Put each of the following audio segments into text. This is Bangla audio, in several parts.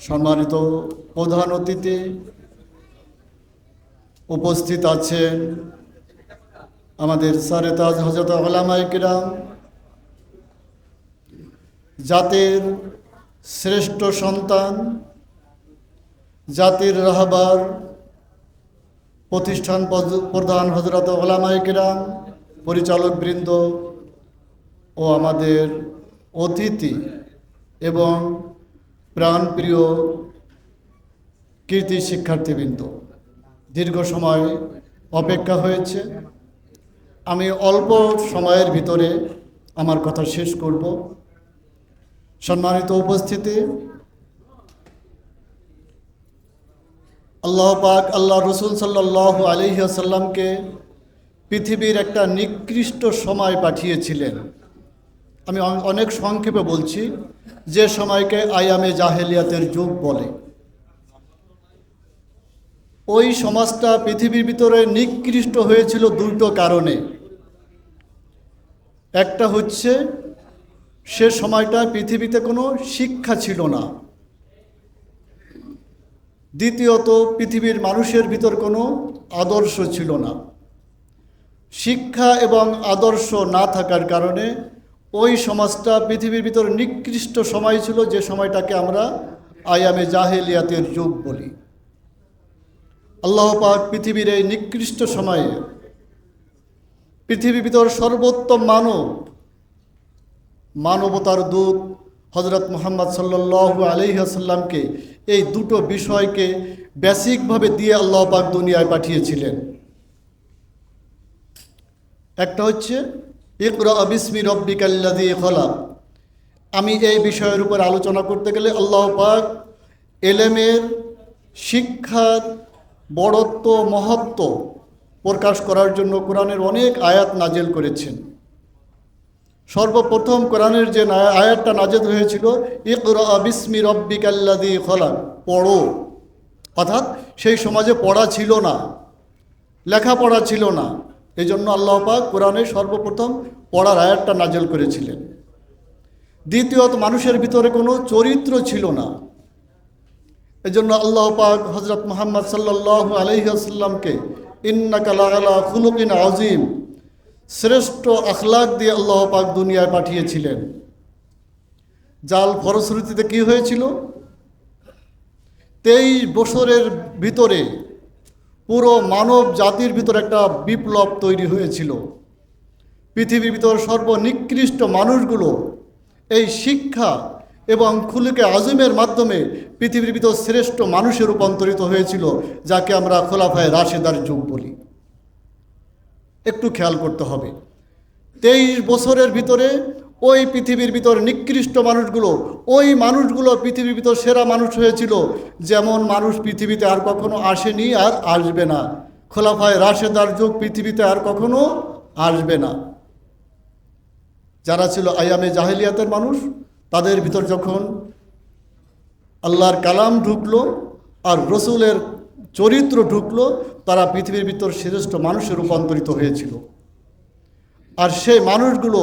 সম্মানিত প্রধান অতিথি উপস্থিত আছেন আমাদের সারে তাজ হজরত আলামাইকিরাম জাতির শ্রেষ্ঠ সন্তান, জাতির রাহবার প্রতিষ্ঠান প্রধান হজরত ওলামাইকিরাম পরিচালক বৃন্দ ও আমাদের অতিথি এবং প্রাণপ্রিয় কীর্তি শিক্ষার্থীবৃন্দ, দীর্ঘ সময় অপেক্ষা হয়েছে। আমি অল্প সময়ের ভিতরে আমার কথা শেষ করব। সম্মানিত উপস্থিতি, আল্লাহ পাক, আল্লাহ রসুল সাল্লাহ আলহিহাসাল্লামকে পৃথিবীর একটা নিকৃষ্ট সময় পাঠিয়েছিলেন। আমি অনেক সংক্ষেপে বলছি, যে সময়কে আয়ামে জাহেলিয়াতের যুগ বলে। ওই সমাজটা পৃথিবীর ভিতরে নিকৃষ্ট হয়েছিল দুটো কারণে। একটা হচ্ছে, সে সময়টা পৃথিবীতে কোনো শিক্ষা ছিল না। দ্বিতীয়ত, পৃথিবীর মানুষের ভিতর কোনো আদর্শ ছিল না। শিক্ষা এবং আদর্শ না থাকার কারণে ওই সমাজটা, পৃথিবীর ভিতর নিকৃষ্ট সময় ছিল, যে সময়টাকে আমরা আয়ামে জাহেলিয়াতের যুগ বলি। আল্লাহ পাক পৃথিবীর এই নিকৃষ্ট সময়ে পৃথিবীর ভিতর সর্বোত্তম মানব, মানবতার দূত হজরত মোহাম্মদ সাল্লু আলহিহাসাল্লামকে এই দুটো বিষয়কে বেসিকভাবে দিয়ে আল্লাহ পাক দুনিয়ায় পাঠিয়েছিলেন। একটা হচ্ছে ইকরা বিসমি রব্বিকাল্লাদি খলা আমি এই বিষয়ের উপর আলোচনা করতে গেলে আল্লাহ পাক এলেমের শিক্ষার বড়ত্ব, মহত্ব প্রকাশ করার জন্য কোরআনের অনেক আয়াত নাজেল করেছেন। সর্বপ্রথম কোরআনের যে আয়াতটা নাজেদ হয়েছিল, ইকরা বিসমি রব্বিকাল্লাদি খলাক। পড়ো। অর্থাৎ সেই সমাজে পড়া ছিল না, লেখাপড়া ছিল না। এই জন্য আল্লাহ পাক কোরআনে সর্বপ্রথম পড়ার আয়াতটা নাজেল করেছিলেন। দ্বিতীয়ত, মানুষের ভিতরে কোনো চরিত্র ছিল না। এজন্য আল্লাহ পাক হজরত মোহাম্মদ সাল্লাহ আলহিহাসাল্লামকে ইন্নাকালা খুলুকিন আজিম শ্রেষ্ঠ আখলাক দিয়ে আল্লাহ পাক দুনিয়ায় পাঠিয়েছিলেন। জাল ফলশ্রুতিতে কি হয়েছিল? তেইশ বছরের ভিতরে পুরো মানব জাতির ভিতর একটা বিপ্লব তৈরি হয়েছিল। পৃথিবীর ভিতর সর্বনিকৃষ্ট মানুষগুলো এই শিক্ষা এবং খুলুকে আজমের মাধ্যমে পৃথিবীর ভিতর শ্রেষ্ঠ মানুষে রূপান্তরিত হয়েছিল, যাকে আমরা খোলাফায় রাশেদার যুগ বলি। একটু খেয়াল করতে হবে। তেইশ বছরের ভিতরে ওই পৃথিবীর ভিতর নিকৃষ্ট মানুষগুলো, ওই মানুষগুলো পৃথিবীর ভিতর সেরা মানুষ হয়েছিল। যেমন মানুষ পৃথিবীতে আর কখনো আসেনি আর আসবে না। খোলাফায় রাশেদার যুগ পৃথিবীতে আর কখনো আসবে না। যারা ছিল আয়ামে জাহেলিয়াতের মানুষ, তাদের ভিতর যখন আল্লাহর কালাম ঢুকলো আর রসুলের চরিত্র ঢুকলো, তারা পৃথিবীর ভিতর শ্রেষ্ঠ মানুষে রূপান্তরিত হয়েছিল। আর সেই মানুষগুলো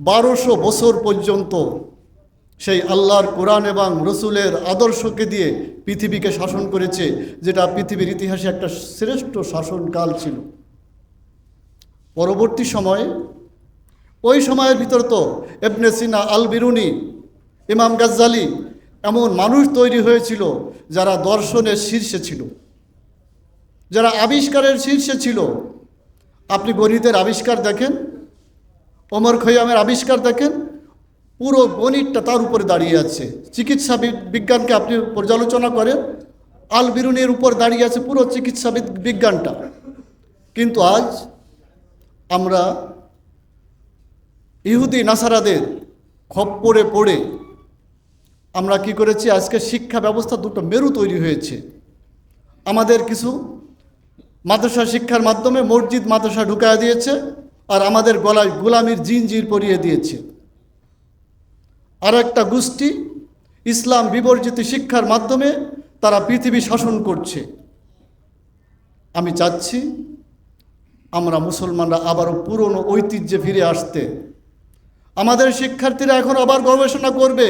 বারোশো বছর পর্যন্ত সেই আল্লাহর কোরআন এবং রসুলের আদর্শকে দিয়ে পৃথিবীকে শাসন করেছে, যেটা পৃথিবীর ইতিহাসে একটা শ্রেষ্ঠ শাসনকাল ছিল। পরবর্তী সময়ে, ওই সময়ের ভিতর তো এবনে সিনা আল বিরুনি ইমাম গাজ্জালি এমন মানুষ তৈরি হয়েছিল যারা দর্শনের শীর্ষে ছিল। যারা আবিষ্কারের শীর্ষে ছিল। আপনি গণিতের আবিষ্কার দেখেন ওমর খৈয়ামের আবিষ্কার দেখেন, পুরো গণিতটা তার উপরে দাঁড়িয়ে আছে। চিকিৎসা বিজ্ঞানকে আপনি পর্যালোচনা করেন, আল বিরুনির উপর দাঁড়িয়ে আছে পুরো চিকিৎসা বিজ্ঞানটা। কিন্তু আজ আমরা ইহুদি নাসারাদের খপ্পরে পড়ে আমরা কি করেছি? আজকে শিক্ষা ব্যবস্থা দুটো মেরু তৈরি হয়েছে। আমাদের কিছু মাদ্রাসা শিক্ষার মাধ্যমে মসজিদ মাদ্রাসা ঢুকায় দিয়েছে। আর আমাদের গলায় গোলামির জিনজির পরিয়ে দিয়েছে। আর একটা গোষ্ঠী ইসলাম বিবর্জিত শিক্ষার মাধ্যমে তারা পৃথিবী শাসন করছে। আমি চাচ্ছি আমরা মুসলমানরা আবারও পুরনো ঐতিহ্যে ফিরে আসতে। আমাদের শিক্ষার্থীরা এখন আবার গবেষণা করবে।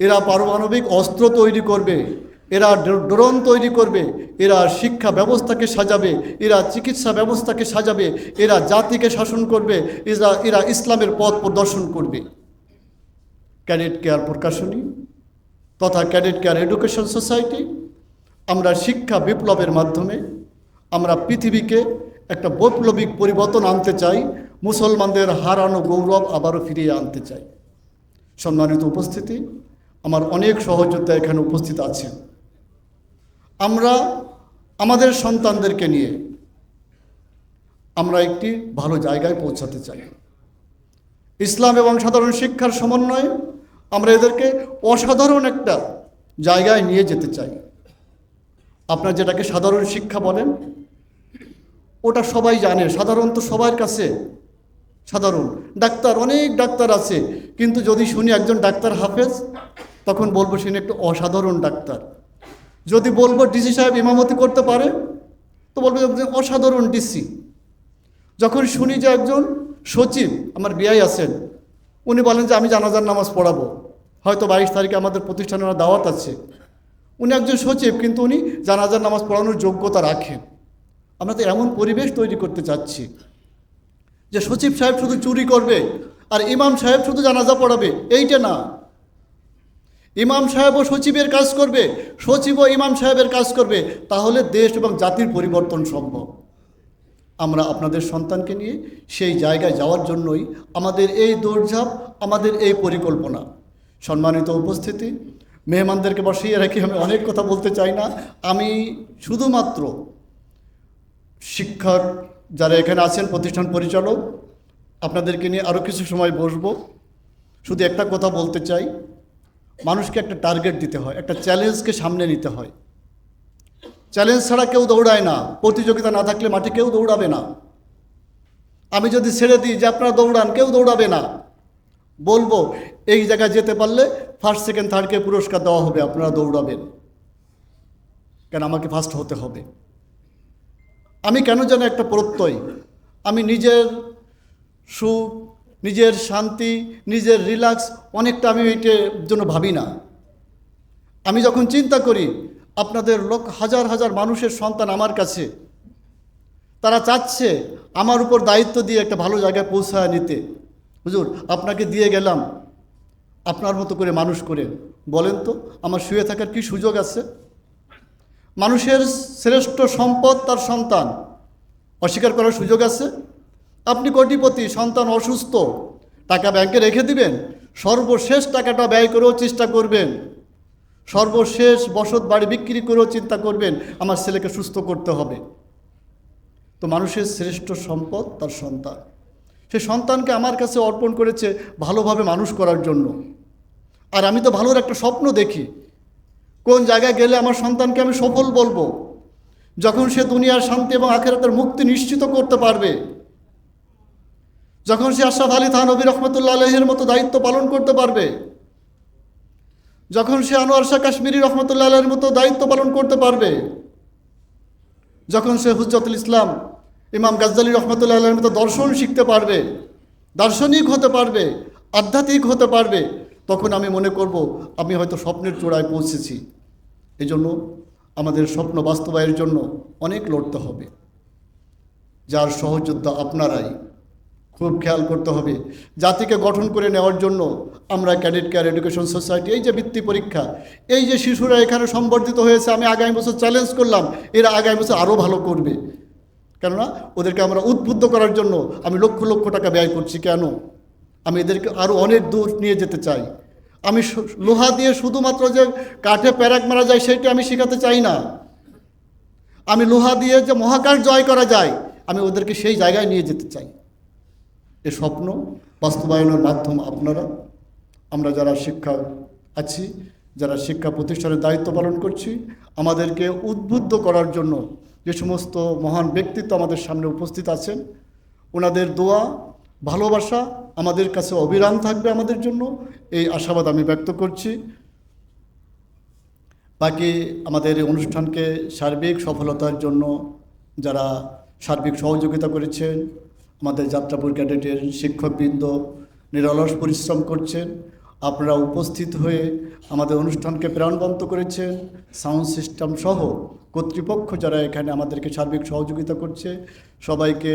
এরা পারমাণবিক অস্ত্র তৈরি করবে। এরা ড্রোন তৈরি করবে, এরা শিক্ষা ব্যবস্থাকে সাজাবে, এরা চিকিৎসা ব্যবস্থাকে সাজাবে, এরা জাতিকে শাসন করবে, এরা এরা ইসলামের পথ প্রদর্শন করবে। ক্যাডেট কেয়ার প্রকাশনী তথা ক্যাডেট কেয়ার এডুকেশন সোসাইটি, আমরা শিক্ষা বিপ্লবের মাধ্যমে আমরা পৃথিবীকে একটা বৈপ্লবিক পরিবর্তন আনতে চাই, মুসলমানদের হারানো গৌরব আবারও ফিরিয়ে আনতে চাই। সম্মানিত উপস্থিতি, আমার অনেক সহযোদ্ধা এখানে উপস্থিত আছেন। আমরা আমাদের সন্তানদেরকে নিয়ে আমরা একটি ভালো জায়গায় পৌঁছাতে চাই। ইসলাম এবং সাধারণ শিক্ষার সমন্বয়ে আমরা এদেরকে অসাধারণ একটা জায়গায় নিয়ে যেতে চাই। আপনার যেটাকে সাধারণ শিক্ষা বলেন, ওটা সবাই জানে, সাধারণত সবার কাছে সাধারণ। ডাক্তার, অনেক ডাক্তার আছে, কিন্তু যদি শুনি একজন ডাক্তার হাফেজ, তখন বলব শুনি একটু অসাধারণ ডাক্তার। যদি বলব ডিসি সাহেব ইমামতি করতে পারে, তো বলব অসাধারণ ডিসি যখন শুনি যে একজন সচিব, আমার বিয়াই আছেন, উনি বলেন যে আমি জানাজার নামাজ পড়াবো। হয়তো বাইশ তারিখে আমাদের প্রতিষ্ঠানে ওনার দাওয়াত আছে। উনি একজন সচিব, কিন্তু উনি জানাজার নামাজ পড়ানোর যোগ্যতা রাখেন। আমরা তো এমন পরিবেশ তৈরি করতে চাচ্ছি যে সচিব সাহেব শুধু চুরি করবে আর ইমাম সাহেব শুধু জানাজা পড়াবে, এইটা না। ইমাম সাহেব ও সচিবের কাজ করবে, সচিব ও ইমাম সাহেবের কাজ করবে, তাহলে দেশ এবং জাতির পরিবর্তন সম্ভব। আমরা আপনাদের সন্তানকে নিয়ে সেই জায়গায় যাওয়ার জন্যই আমাদের এই দৌড়ঝাঁপ, আমাদের এই পরিকল্পনা। সম্মানিত উপস্থিতি, মেহমানদেরকে বসিয়ে রেখে, আমি অনেক কথা বলতে চাই না। আমি শুধুমাত্র শিক্ষক যারা এখানে আছেন, প্রতিষ্ঠান পরিচালক, আপনাদেরকে নিয়ে আরও কিছু সময় বসবো। শুধু একটা কথা বলতে চাই মানুষকে একটা টার্গেট দিতে হয়, একটা চ্যালেঞ্জকে সামনে নিতে হয়। চ্যালেঞ্জ ছাড়া কেউ দৌড়ায় না, প্রতিযোগিতা না থাকলে মাঠে কেউ দৌড়াবে না। আমি যদি ছেড়ে দিই যে আপনারা দৌড়ান, কেউ দৌড়াবে না। বলব, এই জায়গায় যেতে পারলে ফার্স্ট সেকেন্ড থার্ডকে পুরস্কার দেওয়া হবে, আপনারা দৌড়াবেন। কেন আমাকে ফার্স্ট হতে হবে? আমি কেন যেন একটা প্রত্যয়। আমি নিজের সুখ নিজের শান্তি, নিজের রিল্যাক্স অনেকটা আমি এইটার জন্য ভাবি না। আমি যখন চিন্তা করি, আপনাদের লোক হাজার হাজার মানুষের সন্তান আমার কাছে, তারা চাচ্ছে আমার উপর দায়িত্ব দিয়ে একটা ভালো জায়গায় পৌঁছায় নিতে। হুজুর, আপনাকে দিয়ে গেলাম, আপনার মতো করে মানুষ করে। বলেন তো, আমার শুয়ে থাকার কি সুযোগ আছে? মানুষের শ্রেষ্ঠ সম্পদ তার সন্তান, অস্বীকার করার সুযোগ আছে? আপনি কোটিপতি, সন্তান অসুস্থ, টাকা ব্যাংকে রেখে দিবেন, সর্বশেষ টাকাটা ব্যয় করেও চেষ্টা করবেন, সর্বশেষ বসত বাড়ি বিক্রি করেও চিন্তা করবেন, আমার ছেলেকে সুস্থ করতে হবে। তো মানুষের শ্রেষ্ঠ সম্পদ তার সন্তান। সে সন্তানকে আমার কাছে অর্পণ করেছে ভালোভাবে মানুষ করার জন্য। আর আমি তো ভালোর একটা স্বপ্ন দেখি। কোন জায়গায় গেলে আমার সন্তানকে আমি সফল বলব? যখন সে দুনিয়ার শান্তি এবং আখেরাতের মুক্তি নিশ্চিত করতে পারবে যখন সে আশরাফ আলী থানবী রহমতুল্লাহ আলহের মতো দায়িত্ব পালন করতে পারবে, যখন সে আনোয়ার শাহ কাশ্মীরি রহমতুল্লাহ আলহের মতো দায়িত্ব পালন করতে পারবে, যখন সে হুজ্জতুল ইসলাম, ইমাম গাজ্জালি রহমতুল্লাহ আলহের মতো দর্শন শিখতে পারবে, দার্শনিক হতে পারবে, আধ্যাত্মিক হতে পারবে, তখন আমি মনে করব আমি হয়তো স্বপ্নের চূড়ায় পৌঁছেছি। এই জন্য আমাদের স্বপ্ন বাস্তবায়ের জন্য অনেক লড়তে হবে। যার সহযোদ্ধা আপনারাই খুব খেয়াল করতে হবে। জাতিকে গঠন করে নেওয়ার জন্য আমরা ক্যাডেট কেয়ার এডুকেশন সোসাইটি, এই যে বৃত্তি পরীক্ষা, এই যে শিশুরা এখানে সম্বর্ধিত হয়েছে, আমি আগামী বছর চ্যালেঞ্জ করলাম, এরা আগামী বছর আরও ভালো করবে। কেননা ওদেরকে আমরা উদ্বুদ্ধ করার জন্য আমি লক্ষ লক্ষ টাকা ব্যয় করছি, কেন? আমি এদেরকে আরও অনেক দূর নিয়ে যেতে চাই। আমি লোহা দিয়ে শুধুমাত্র যে কাঠে প্যারাক মারা যায়, সেটা আমি শেখাতে চাই না। আমি লোহা দিয়ে যে মহাকাশ জয় করা যায়, আমি ওদেরকে সেই জায়গায় নিয়ে যেতে চাই। এ স্বপ্ন বাস্তবায়নের মাধ্যম আপনারা, আমরা যারা শিক্ষা আছি, যারা শিক্ষা প্রতিষ্ঠানের দায়িত্ব পালন করছি, আমাদেরকে উদ্বুদ্ধ করার জন্য যে সমস্ত মহান ব্যক্তিত্ব আমাদের সামনে উপস্থিত আছেন, ওনাদের দোয়া, ভালোবাসা আমাদের কাছে অবিরাম থাকবে আমাদের জন্য, এই আশাবাদ আমি ব্যক্ত করছি। বাকি আমাদের অনুষ্ঠানকে সার্বিক সফলতার জন্য যারা সার্বিক সহযোগিতা করেছেন আমাদের যাত্রাপুর ক্যাডেটের শিক্ষকবৃন্দ নিরলস পরিশ্রম করছেন। আপনারা উপস্থিত হয়ে আমাদের অনুষ্ঠানকে প্রাণবন্ত করেছেন। সাউন্ড সিস্টেম সহ কর্তৃপক্ষ যারা এখানে আমাদেরকে সার্বিক সহযোগিতা করছে, সবাইকে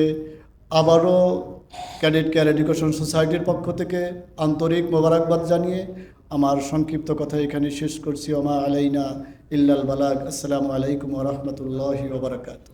আবারও ক্যাডেট কেয়ার এডুকেশন সোসাইটির পক্ষ থেকে আন্তরিক মোবারকবাদ জানিয়ে আমার সংক্ষিপ্ত কথা এখানে শেষ করছি। ওমা আলাইনা ইল্লাল বালাগ। আসসালামু আলাইকুম রহমতুল্লাহি ওবরাকাতু